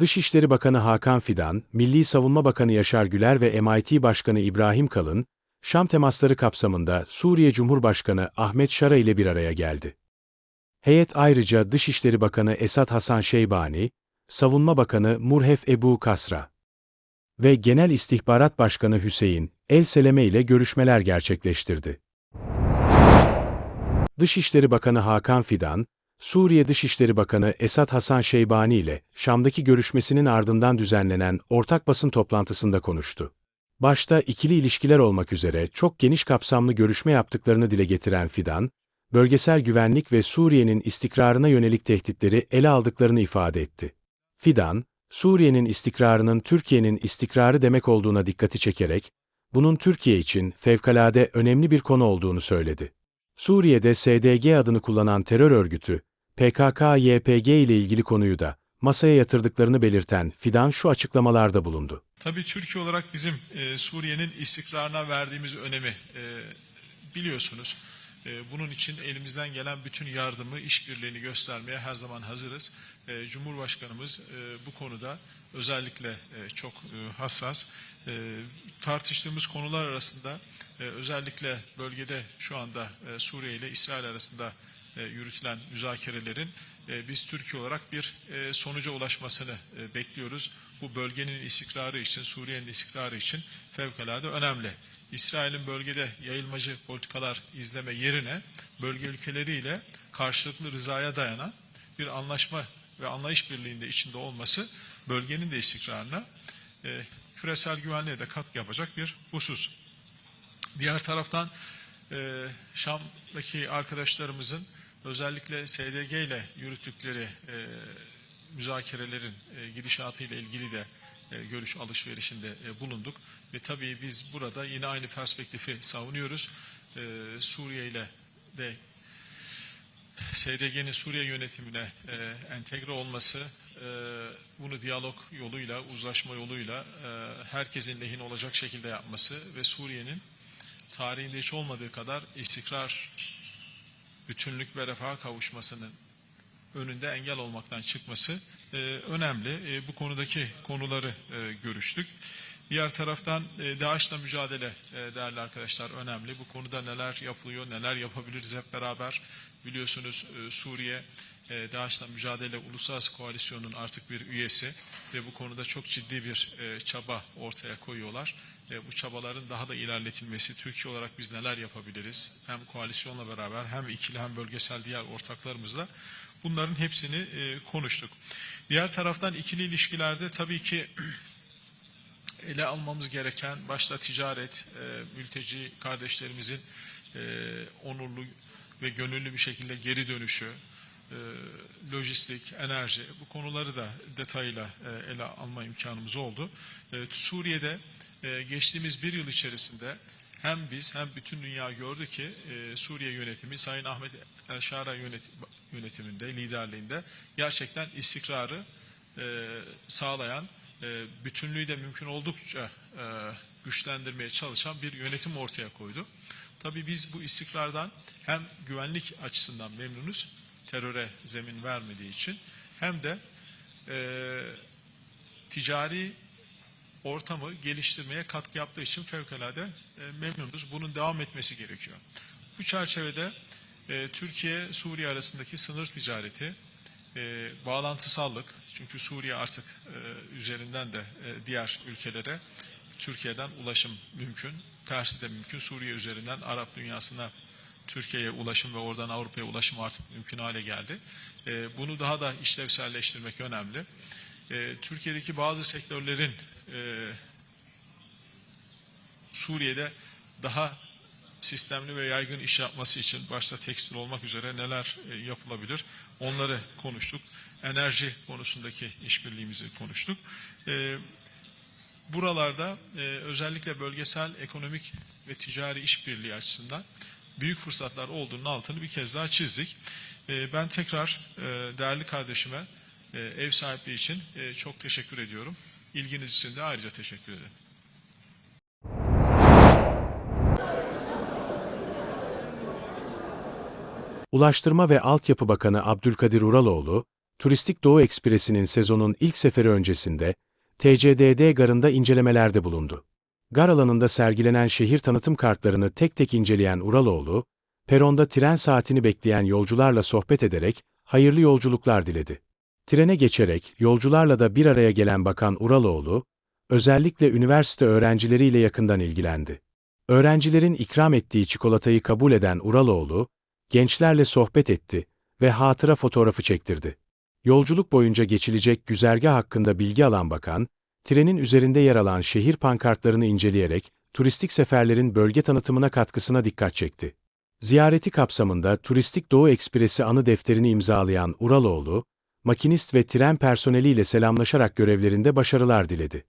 Dışişleri Bakanı Hakan Fidan, Milli Savunma Bakanı Yaşar Güler ve MIT Başkanı İbrahim Kalın, Şam temasları kapsamında Suriye Cumhurbaşkanı Ahmet Şara ile bir araya geldi. Heyet ayrıca Dışişleri Bakanı Esad Hasan Şeybani, Savunma Bakanı Murhef Ebu Kasra ve Genel İstihbarat Başkanı Hüseyin El Seleme ile görüşmeler gerçekleştirdi. Dışişleri Bakanı Hakan Fidan, Suriye Dışişleri Bakanı Esad Hasan Şeybani ile Şam'daki görüşmesinin ardından düzenlenen ortak basın toplantısında konuştu. Başta ikili ilişkiler olmak üzere çok geniş kapsamlı görüşme yaptıklarını dile getiren Fidan, bölgesel güvenlik ve Suriye'nin istikrarına yönelik tehditleri ele aldıklarını ifade etti. Fidan, Suriye'nin istikrarının Türkiye'nin istikrarı demek olduğuna dikkati çekerek, bunun Türkiye için fevkalade önemli bir konu olduğunu söyledi. Suriye'de SDG adını kullanan terör örgütü, PKK-YPG ile ilgili konuyu da masaya yatırdıklarını belirten Fidan şu açıklamalarda bulundu. Tabii Türkiye olarak bizim e, Suriye'nin istikrarına verdiğimiz önemi e, biliyorsunuz. E, bunun için elimizden gelen bütün yardımı, işbirliğini göstermeye her zaman hazırız. E, Cumhurbaşkanımız e, bu konuda özellikle e, çok e, hassas. E, tartıştığımız konular arasında e, özellikle bölgede şu anda e, Suriye ile İsrail arasında e, yürütülen müzakerelerin e, biz Türkiye olarak bir e, sonuca ulaşmasını e, bekliyoruz. Bu bölgenin istikrarı için, Suriye'nin istikrarı için fevkalade önemli. İsrail'in bölgede yayılmacı politikalar izleme yerine bölge ülkeleriyle karşılıklı rızaya dayanan bir anlaşma ve anlayış birliğinde içinde olması bölgenin de istikrarına, e, küresel güvenliğe de katkı yapacak bir husus. Diğer taraftan e, Şam'daki arkadaşlarımızın özellikle SDG ile yürüttükleri e, müzakerelerin e, gidişatı ile ilgili de e, görüş alışverişinde e, bulunduk. Ve tabii biz burada yine aynı perspektifi savunuyoruz. E, Suriye ile de SDG'nin Suriye yönetimine e, entegre olması, e, bunu diyalog yoluyla, uzlaşma yoluyla e, herkesin lehine olacak şekilde yapması ve Suriye'nin tarihinde hiç olmadığı kadar istikrar, bütünlük ve refaha kavuşmasının önünde engel olmaktan çıkması e, önemli. E, bu konudaki konuları e, görüştük. Diğer taraftan e, mücadele e, değerli arkadaşlar önemli. Bu konuda neler yapılıyor, neler yapabiliriz hep beraber. Biliyorsunuz e, Suriye e, mücadele uluslararası koalisyonun artık bir üyesi ve bu konuda çok ciddi bir e, çaba ortaya koyuyorlar. E, bu çabaların daha da ilerletilmesi, Türkiye olarak biz neler yapabiliriz? Hem koalisyonla beraber hem ikili hem bölgesel diğer ortaklarımızla bunların hepsini konuştuk. Diğer taraftan ikili ilişkilerde tabii ki ele almamız gereken başta ticaret, e, mülteci kardeşlerimizin e, onurlu ve gönüllü bir şekilde geri dönüşü, e, lojistik, enerji bu konuları da detayla e, ele alma imkanımız oldu. E, Suriye'de e, geçtiğimiz bir yıl içerisinde hem biz hem bütün dünya gördü ki e, Suriye yönetimi Sayın Ahmet El Şara yönet, yönetiminde, liderliğinde gerçekten istikrarı e, sağlayan, e, bütünlüğü de mümkün oldukça e, güçlendirmeye çalışan bir yönetim ortaya koydu. Tabii biz bu istikrardan hem güvenlik açısından memnunuz, teröre zemin vermediği için, hem de e, ticari ortamı geliştirmeye katkı yaptığı için fevkalade e, memnunuz. Bunun devam etmesi gerekiyor. Bu çerçevede e, Türkiye-Suriye arasındaki sınır ticareti, e, bağlantısallık, çünkü Suriye artık e, üzerinden de e, diğer ülkelere Türkiye'den ulaşım mümkün. Tersi de mümkün. Suriye üzerinden Arap dünyasına Türkiye'ye ulaşım ve oradan Avrupa'ya ulaşım artık mümkün hale geldi. E, bunu daha da işlevselleştirmek önemli. E, Türkiye'deki bazı sektörlerin e, Suriye'de daha sistemli ve yaygın iş yapması için başta tekstil olmak üzere neler e, yapılabilir onları konuştuk. Enerji konusundaki işbirliğimizi konuştuk. E, buralarda e, özellikle bölgesel ekonomik ve ticari işbirliği açısından büyük fırsatlar olduğunun altını bir kez daha çizdik. Ben tekrar değerli kardeşime ev sahipliği için çok teşekkür ediyorum. İlginiz için de ayrıca teşekkür ederim. Ulaştırma ve Altyapı Bakanı Abdülkadir Uraloğlu, Turistik Doğu Ekspresi'nin sezonun ilk seferi öncesinde, TCDD garında incelemelerde bulundu. Gar alanında sergilenen şehir tanıtım kartlarını tek tek inceleyen Uraloğlu, peronda tren saatini bekleyen yolcularla sohbet ederek hayırlı yolculuklar diledi. Trene geçerek yolcularla da bir araya gelen Bakan Uraloğlu, özellikle üniversite öğrencileriyle yakından ilgilendi. Öğrencilerin ikram ettiği çikolatayı kabul eden Uraloğlu, gençlerle sohbet etti ve hatıra fotoğrafı çektirdi. Yolculuk boyunca geçilecek güzergah hakkında bilgi alan bakan, trenin üzerinde yer alan şehir pankartlarını inceleyerek turistik seferlerin bölge tanıtımına katkısına dikkat çekti. Ziyareti kapsamında Turistik Doğu Ekspresi anı defterini imzalayan Uraloğlu, makinist ve tren personeliyle selamlaşarak görevlerinde başarılar diledi.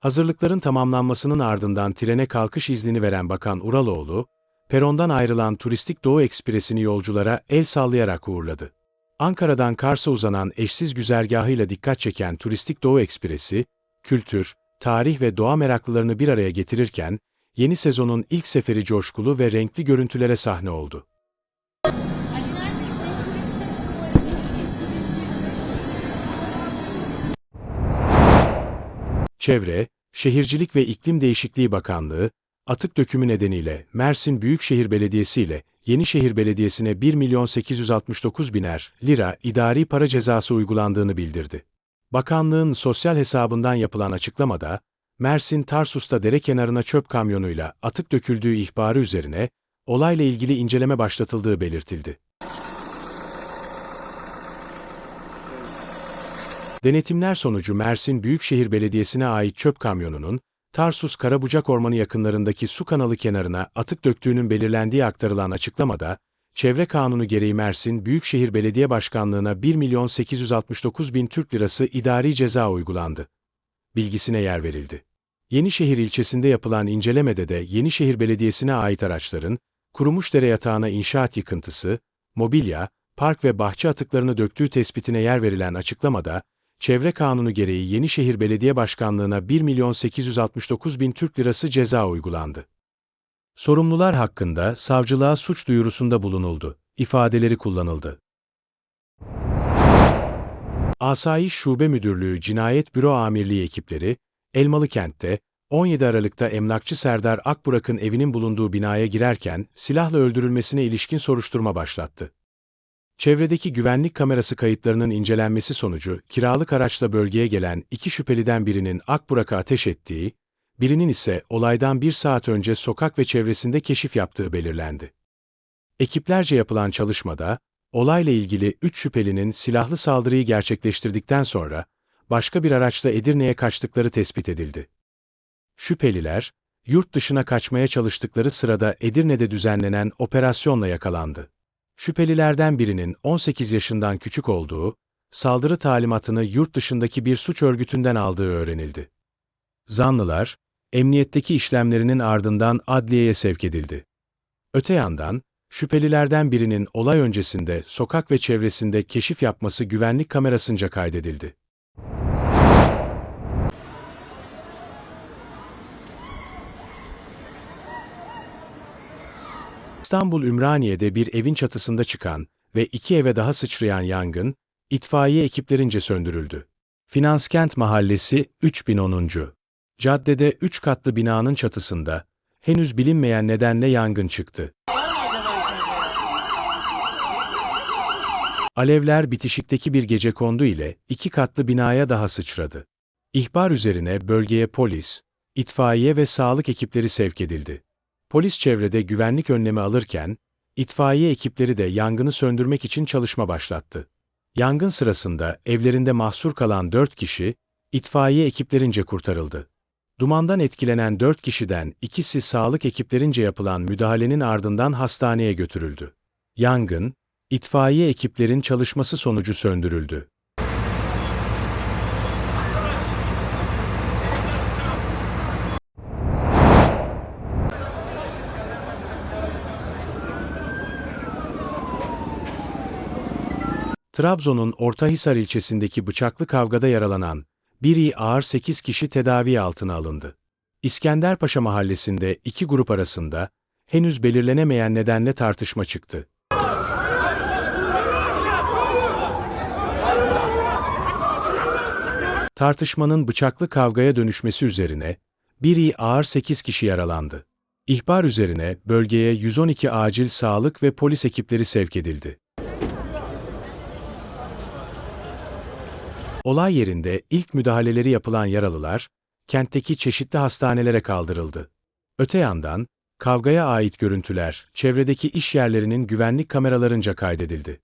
Hazırlıkların tamamlanmasının ardından trene kalkış iznini veren Bakan Uraloğlu, perondan ayrılan Turistik Doğu Ekspresi'ni yolculara el sallayarak uğurladı. Ankara'dan Kars'a uzanan eşsiz güzergahıyla dikkat çeken Turistik Doğu Ekspresi, kültür, tarih ve doğa meraklılarını bir araya getirirken, yeni sezonun ilk seferi coşkulu ve renkli görüntülere sahne oldu. Çevre, Şehircilik ve İklim Değişikliği Bakanlığı, atık dökümü nedeniyle Mersin Büyükşehir Belediyesi ile Yenişehir Belediyesi'ne 1 milyon 869 biner lira idari para cezası uygulandığını bildirdi. Bakanlığın sosyal hesabından yapılan açıklamada, Mersin Tarsus'ta dere kenarına çöp kamyonuyla atık döküldüğü ihbarı üzerine, olayla ilgili inceleme başlatıldığı belirtildi. Denetimler sonucu Mersin Büyükşehir Belediyesi'ne ait çöp kamyonunun, Tarsus Karabucak Ormanı yakınlarındaki su kanalı kenarına atık döktüğünün belirlendiği aktarılan açıklamada, Çevre Kanunu gereği Mersin Büyükşehir Belediye Başkanlığı'na 1 milyon 869 bin Türk lirası idari ceza uygulandı. Bilgisine yer verildi. Yenişehir ilçesinde yapılan incelemede de Yenişehir Belediyesi'ne ait araçların, Kurumuşdere yatağına inşaat yıkıntısı, mobilya, park ve bahçe atıklarını döktüğü tespitine yer verilen açıklamada, Çevre Kanunu gereği Yenişehir Belediye Başkanlığı'na 1 milyon 869 bin Türk lirası ceza uygulandı. Sorumlular hakkında savcılığa suç duyurusunda bulunuldu, ifadeleri kullanıldı. Asayiş Şube Müdürlüğü Cinayet Büro Amirliği ekipleri, Elmalı Kent'te, 17 Aralık'ta emlakçı Serdar Akburak'ın evinin bulunduğu binaya girerken silahla öldürülmesine ilişkin soruşturma başlattı. Çevredeki güvenlik kamerası kayıtlarının incelenmesi sonucu kiralık araçla bölgeye gelen iki şüpheliden birinin Akburak'a ateş ettiği, birinin ise olaydan bir saat önce sokak ve çevresinde keşif yaptığı belirlendi. Ekiplerce yapılan çalışmada, olayla ilgili üç şüphelinin silahlı saldırıyı gerçekleştirdikten sonra, başka bir araçla Edirne'ye kaçtıkları tespit edildi. Şüpheliler, yurt dışına kaçmaya çalıştıkları sırada Edirne'de düzenlenen operasyonla yakalandı. Şüphelilerden birinin 18 yaşından küçük olduğu, saldırı talimatını yurt dışındaki bir suç örgütünden aldığı öğrenildi. Zanlılar, emniyetteki işlemlerinin ardından adliyeye sevk edildi. Öte yandan, şüphelilerden birinin olay öncesinde sokak ve çevresinde keşif yapması güvenlik kamerasınca kaydedildi. İstanbul Ümraniye'de bir evin çatısında çıkan ve iki eve daha sıçrayan yangın, itfaiye ekiplerince söndürüldü. Finanskent Mahallesi 3010. Caddede 3 katlı binanın çatısında, henüz bilinmeyen nedenle yangın çıktı. Alevler bitişikteki bir gecekondu ile iki katlı binaya daha sıçradı. İhbar üzerine bölgeye polis, itfaiye ve sağlık ekipleri sevk edildi. Polis çevrede güvenlik önlemi alırken, itfaiye ekipleri de yangını söndürmek için çalışma başlattı. Yangın sırasında evlerinde mahsur kalan 4 kişi, itfaiye ekiplerince kurtarıldı. Dumandan etkilenen 4 kişiden ikisi sağlık ekiplerince yapılan müdahalenin ardından hastaneye götürüldü. Yangın, itfaiye ekiplerin çalışması sonucu söndürüldü. Trabzon'un Ortahisar ilçesindeki bıçaklı kavgada yaralanan, biri ağır 8 kişi tedavi altına alındı. İskenderpaşa mahallesinde iki grup arasında, henüz belirlenemeyen nedenle tartışma çıktı. Tartışmanın bıçaklı kavgaya dönüşmesi üzerine, biri ağır 8 kişi yaralandı. İhbar üzerine bölgeye 112 acil sağlık ve polis ekipleri sevk edildi. Olay yerinde ilk müdahaleleri yapılan yaralılar, kentteki çeşitli hastanelere kaldırıldı. Öte yandan, kavgaya ait görüntüler, çevredeki iş yerlerinin güvenlik kameralarınca kaydedildi.